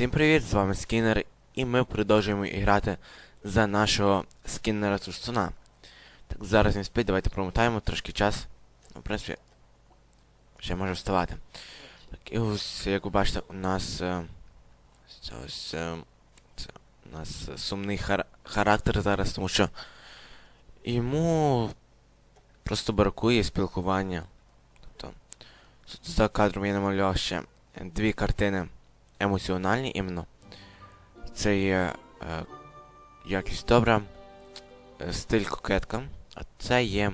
Всім привіт, з вами Скінер, і ми продовжуємо грати за нашого скіннера Турсуна. Так, зараз він спить, давайте промотаємо трошки час. Ну, в принципі, ще може вставати. Так, і ось, як ви бачите, у нас. Е, це ось. Е, це у нас сумний хар характер зараз, тому що йому просто бракує спілкування. Тобто, за кадром я намалював ще дві картини емоціональні іменно. Це є е, якість добра, е, стиль кокетка, а це є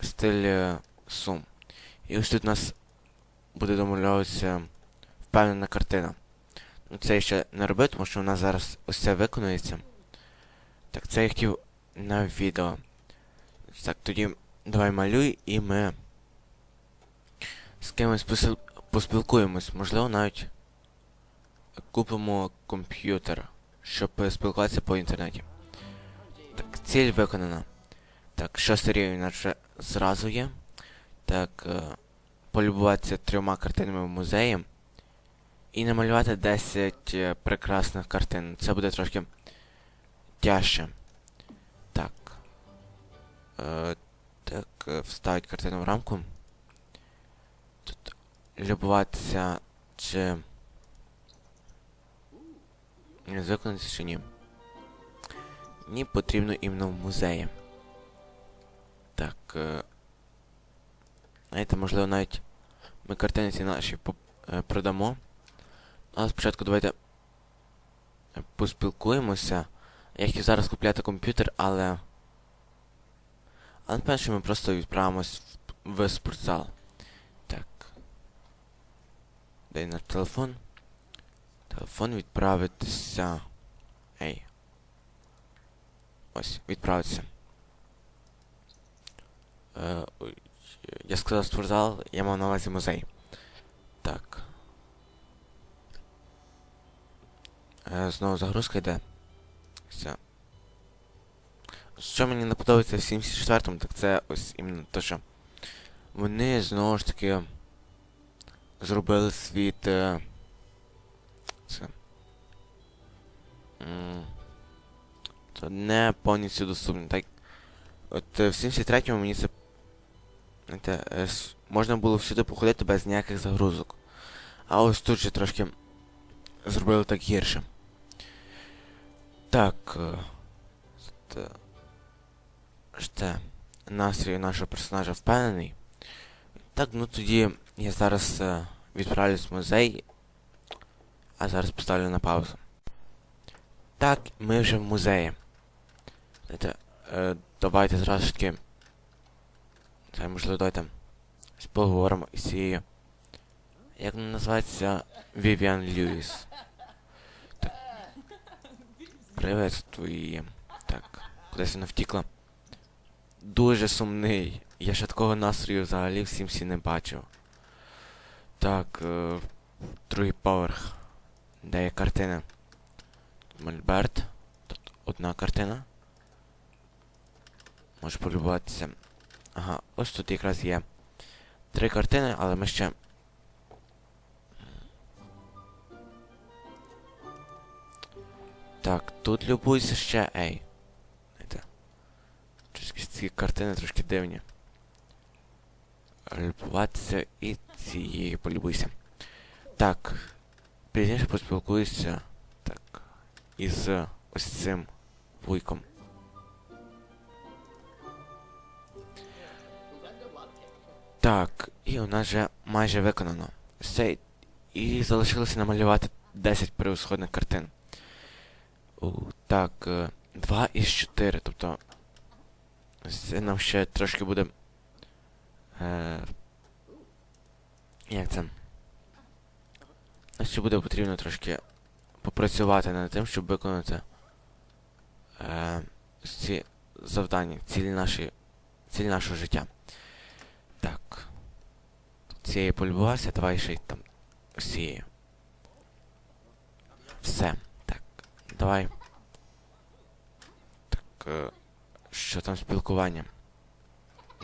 стиль е, сум. І ось тут у нас буде домальовуватися впевнена картина. Ну це я ще не робив, тому що нас зараз ось це виконується. Так, це я хотів на відео. Так, тоді давай малюй і ми з кимось поспілкуємось, можливо, навіть купимо комп'ютер, щоб спілкуватися по інтернеті. Так, ціль виконана. Так, шостий рівень вже зразу є. Так, е, полюбуватися трьома картинами в музеї. І намалювати 10 е, прекрасних картин. Це буде трошки тяжче. Так. Е, так, е, вставить картину в рамку. Тут любуватися чи. Не виконати чи ні. Ні, потрібно іменно в музеї. Так. Е... Знаєте, можливо, навіть ми картини ці наші е, продамо. Але спочатку давайте е, поспілкуємося. Я хотів зараз купляти комп'ютер, але. Але що ми просто відправимось в, в спортзал. Так. Дай наш телефон. Телефон відправитися. Ей. Ось, відправитися. Е, я сказав спортзал, я мав на увазі музей. Так. Е, знову загрузка йде. Все. Що мені не подобається в 74-му, так це ось іменно те, що вони знову ж таки зробили світ. Е, це. Це не повністю доступно. Так. От е, в 73-му мені це. Знаєте, е, можна було всюди походити без ніяких загрузок. А ось тут же трошки зробили так гірше. Так. Ще. Настрій нашого персонажа впевнений. Так, ну тоді я зараз е, відправлюсь в музей. А зараз поставлю на паузу. Так, ми вже в музеї. Знаєте, е, давайте зразу ж таки. Це можливо давайте поговоримо із цією. Як вона називається Вівіан Льюіс. Так. Приветствую її. Так, кудись вона втікла. Дуже сумний. Я ще такого настрою взагалі всім всі не бачив. Так, е, другий поверх. Де є картина? Тут Мольберт. Тут одна картина. Може полюбуватися. Ага, ось тут якраз є три картини, але ми ще. Так, тут любуйся ще, ей. Щось ці картини трошки дивні. Любуватися і цієї полюбуйся. Так. Пізніше поспілкуюся. Так. Із ось цим вуйком. Так, і у нас вже майже виконано. Все. І залишилося намалювати 10 превосходних картин. У, так, 2 із 4, тобто. Це нам ще трошки буде. Е, як це? Ще буде потрібно трошки попрацювати над тим, щоб виконати е, ці завдання, цілі наші, ціль нашого життя. Так. Цією полюбувався, давай ще й там ось цією. Все. Так. Давай. Так. Е, що там спілкування?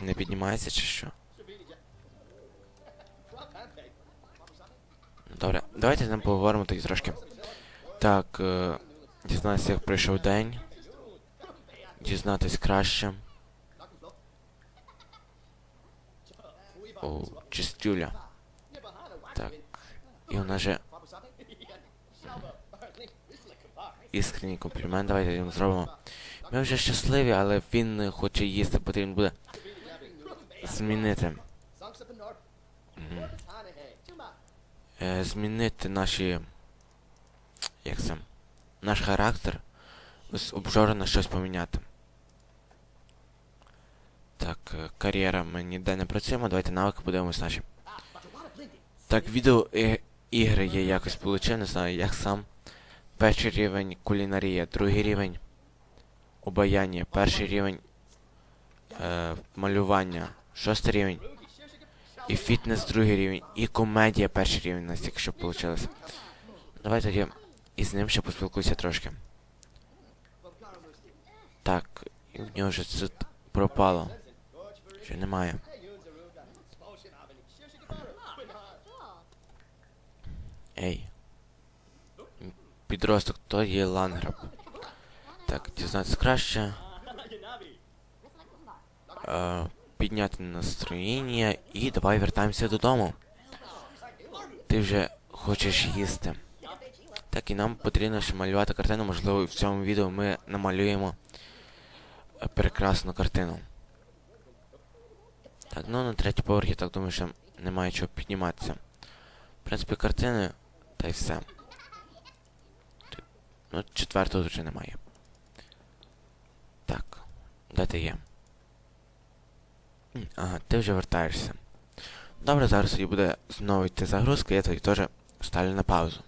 Не піднімається чи що? Добре, давайте з ним поговоримо тоді трошки. Так, е, дізнатися, як пройшов день. Дізнатись краще. О, чистюля. Так. І у нас же іскренній комплімент, давайте йому зробимо. Ми вже щасливі, але він хоче їсти, потрібно буде змінити. Е, змінити наші. Як це? Наш характер. З обжори на щось поміняти. Так, е, кар'єра ми ніде не працюємо, давайте навики подивимось наші. Так, відео і- ігри я якось получив, не знаю як сам. Перший рівень кулінарія, другий рівень обаяння, перший рівень е, малювання, шостий рівень. І фітнес другий рівень, і комедія перший рівень у нас тільки що вийшло. Давай тоді і з ним ще поспілкуюся трошки. Так, і в нього вже це пропало. Ще немає. Ей. Підросток, то є ланграб. Так, дізнатися краще. Е, підняти настроєння і давай вертаємося додому. Ти вже хочеш їсти. Так, і нам потрібно ще малювати картину. Можливо, в цьому відео ми намалюємо е, прекрасну картину. Так, ну на третій поверх я так думаю, що немає чого підніматися. В принципі, картини, та й все. Ну, четвертого вже немає. Так, де ти є? Ага, ти вже вертаєшся. Добре, зараз тоді буде знову йти загрузка, я тоді теж ставлю на паузу.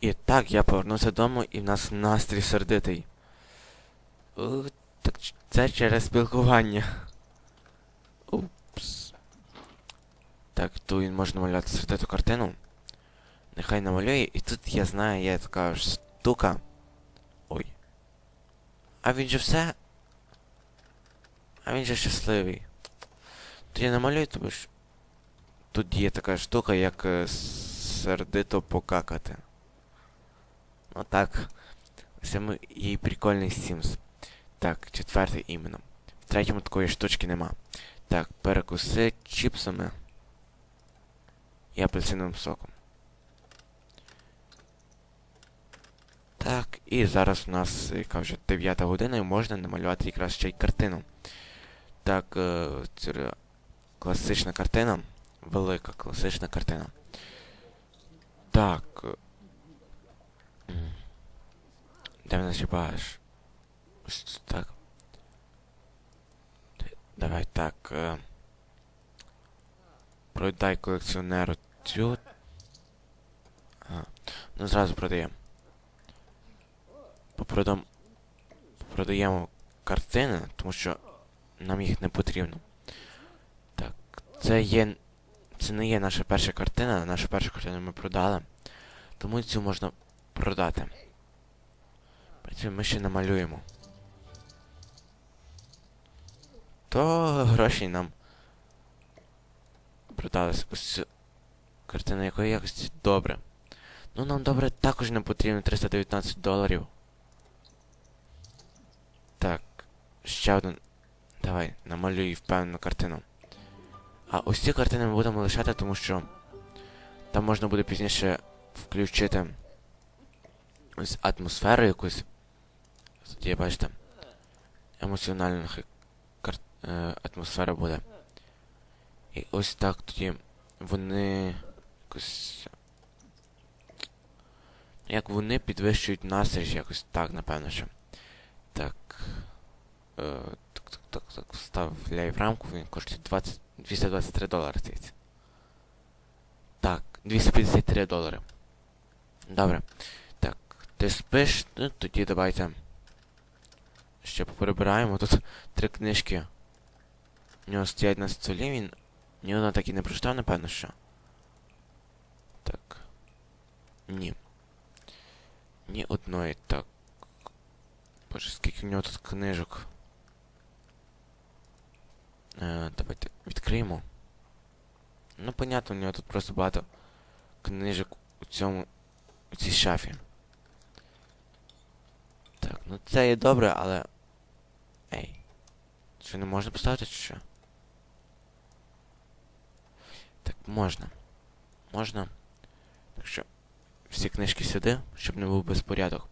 І так, я повернувся додому і в нас настрій сердитий. Ух, так це через спілкування. Упс. Так, тут він може намалювати сердиту картину. Нехай намалює, і тут я знаю, є така ж штука. Ой. А він же все. А він же щасливий. То я намалюю, тому що тут є така штука, як сердито покакати. Ну так. Це ми їй прикольний Sims. Так, четвертий іменно. В третьому такої штучки нема. Так, перекуси чіпсами і апельсиновим соком. Так, і зараз у нас яка вже 9 година і можна намалювати якраз ще й картину. Так, е, класична картина. Велика класична картина. Так. Де багаж? Ось так. Давай так. Е, продай колекціонеру цю. Ага. Ну зразу продаємо. Попродам... Продаємо картини, тому що нам їх не потрібно. Це є. Це не є наша перша картина, нашу першу картину ми продали. Тому цю можна продати. Потім ми ще намалюємо. То гроші нам продались. Ось цю картину якої якості добре. Ну нам добре також не потрібно 319 доларів. Так, ще один. Давай, намалюй впевнену картину. А ось ці картини ми будемо лишати, тому що там можна буде пізніше включити ось атмосферу якусь. Є, бачите, емоціональна хи- кар... е, атмосфера буде. І ось так тоді вони якось. Як вони підвищують настрій, якось так, напевно, що. Так. Е, так, так, так, так, вставляю в рамку, він коштує 20, 223 долари, здається. Так, 253 долари. Добре. Так, ти спиш, ну тоді давайте. Ще поприбираємо. Тут три книжки. У нього стоять на столі, він. Ні, вона так і не прочитав, напевно, що. Так. Ні. Ні одної, так. Боже, скільки в нього тут книжок. Е, давайте відкриємо. Ну, понятно, у нього тут просто багато книжок у цьому. у цій шафі. Так, ну це є добре, але. Ей. Що не можна поставити чи що? Так, можна. Можна. Так що. Всі книжки сюди, щоб не був безпорядок.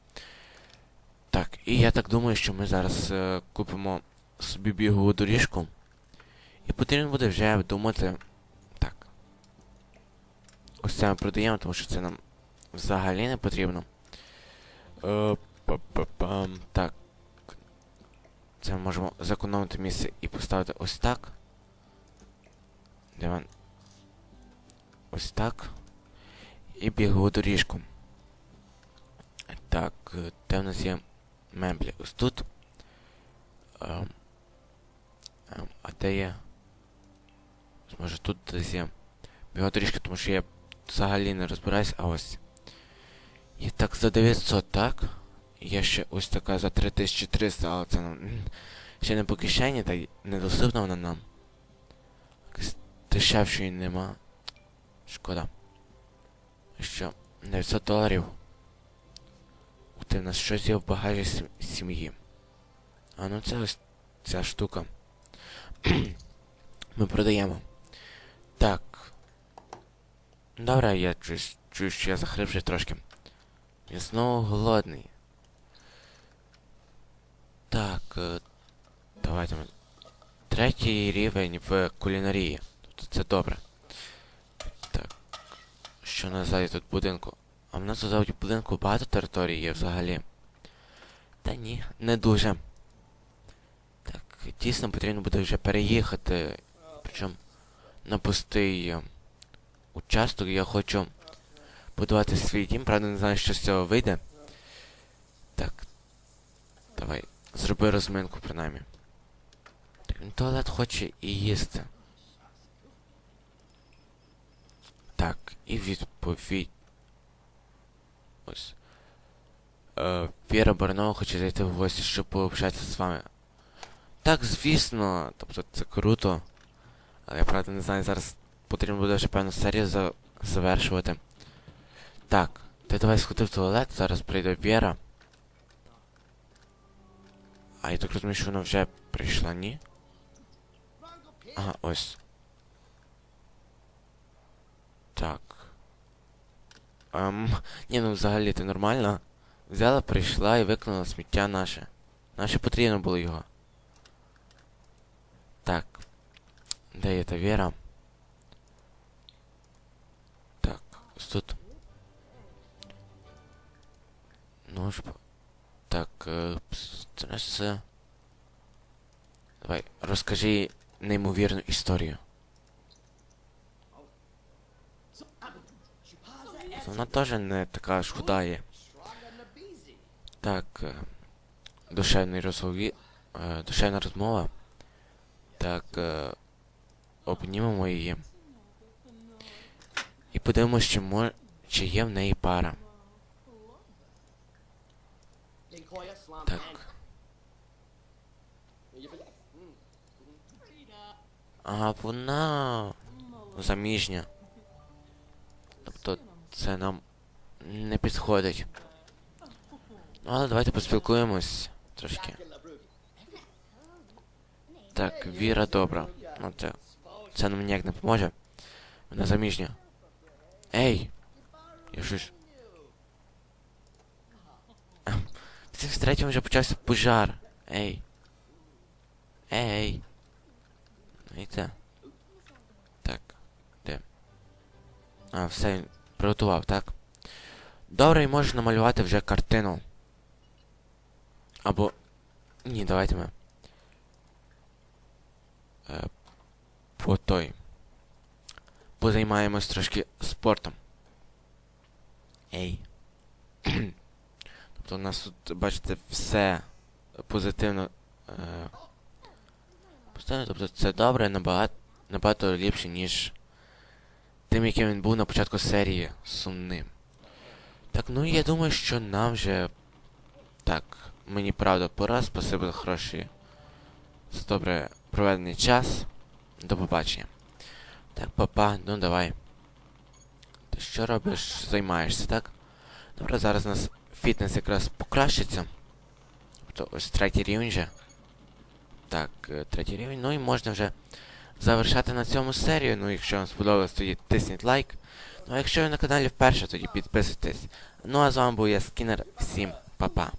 Так, і я так думаю, що ми зараз е, купимо собі бігову доріжку. І потрібно буде вже думати. Так. Ось це ми продаємо, тому що це нам взагалі не потрібно. Е, па-па-пам. Так. Це ми можемо зекономити місце і поставити ось так. Диван. Ось так. І бігову доріжку. Так, е, де в нас є меблі? Ось тут. Ем, ем, а де є? Може тут десь є бігова доріжка, тому що я взагалі не розбираюсь, а ось. І так за 900, так? Є ще ось така за 3300, але це нам ще не по кишені, та й недоступна вона нам. Дешевшої нема. Шкода. Що? 900 доларів. Ух ти, в нас щось є в багажі сім'ї. А ну це ось ця штука. Ми продаємо. Так. Добре, я чую, чую, що я захрипший трошки. Я знову голодний. Так. е, Давайте. Третій рівень в кулінарії. Тобто це добре. Так. Що назад тут будинку? А в нас тут в будинку багато території є взагалі. Та ні, не дуже. Так, дійсно потрібно буде вже переїхати. Причому на пустий е, участок я хочу будувати свій дім, правда не знаю, що з цього вийде. Так. Давай, зроби розминку принаймні. Так, він туалет хоче і їсти. Так, і відповідь. Ось. Е, Віра Барнова хоче зайти в гості, щоб пообщатися з вами. Так, звісно, тобто це круто. Але я правда не знаю, зараз потрібно буде вже певну серію за... завершувати. Так, ти давай сходи в туалет, зараз прийде Віра. А я так розумію, що вона вже прийшла, ні? Ага, ось. Так. Ем, ні, ну взагалі ти нормально. Взяла, прийшла і викинула сміття наше. Наше потрібно було його. Так. Де є та Віра? Так, ось тут. Ну ж. бо- Так, е, пс, це не все. Давай, розкажи неймовірну історію. Вона теж не така ж худа є. Так. е, Душевний розгові... е, Душевна розмова. Так. Обнімемо її. І подивимось, чи, мо... чи є в неї пара. Так. А вона заміжня. Тобто це нам не підходить. Ну, але давайте поспілкуємось трошки. Так, Віра добра. Ну це. Це нам ніяк не поможе. Вона заміжня. Ей! Я щось. Ем, В 73-му вже почався пожар. Ей. Ей. Ну і це. Так. Де? А, все, він приготував, так? Добре, і можеш намалювати вже картину. Або. Ні, давайте ми. Е, по той. Позаймаємось трошки спортом. Ей. тобто у нас тут, бачите, все позитивно. Е, тобто це добре, набагато, набагато ліпше, ніж тим, яким він був на початку серії сумним. Так, ну я думаю, що нам вже. Так, мені правда пора, спасибо за хороші. За добре проведений час. До побачення. Так, папа, ну давай. Ти що робиш? Займаєшся, так? Добре, зараз у нас фітнес якраз покращиться. Тобто ось третій рівень вже. Так, е, третій рівень. Ну і можна вже завершати на цьому серію. Ну, якщо вам сподобалось, тоді тисніть лайк. Ну а якщо ви на каналі вперше, тоді підписуйтесь. Ну а з вами був я Скінер. Всім па-па.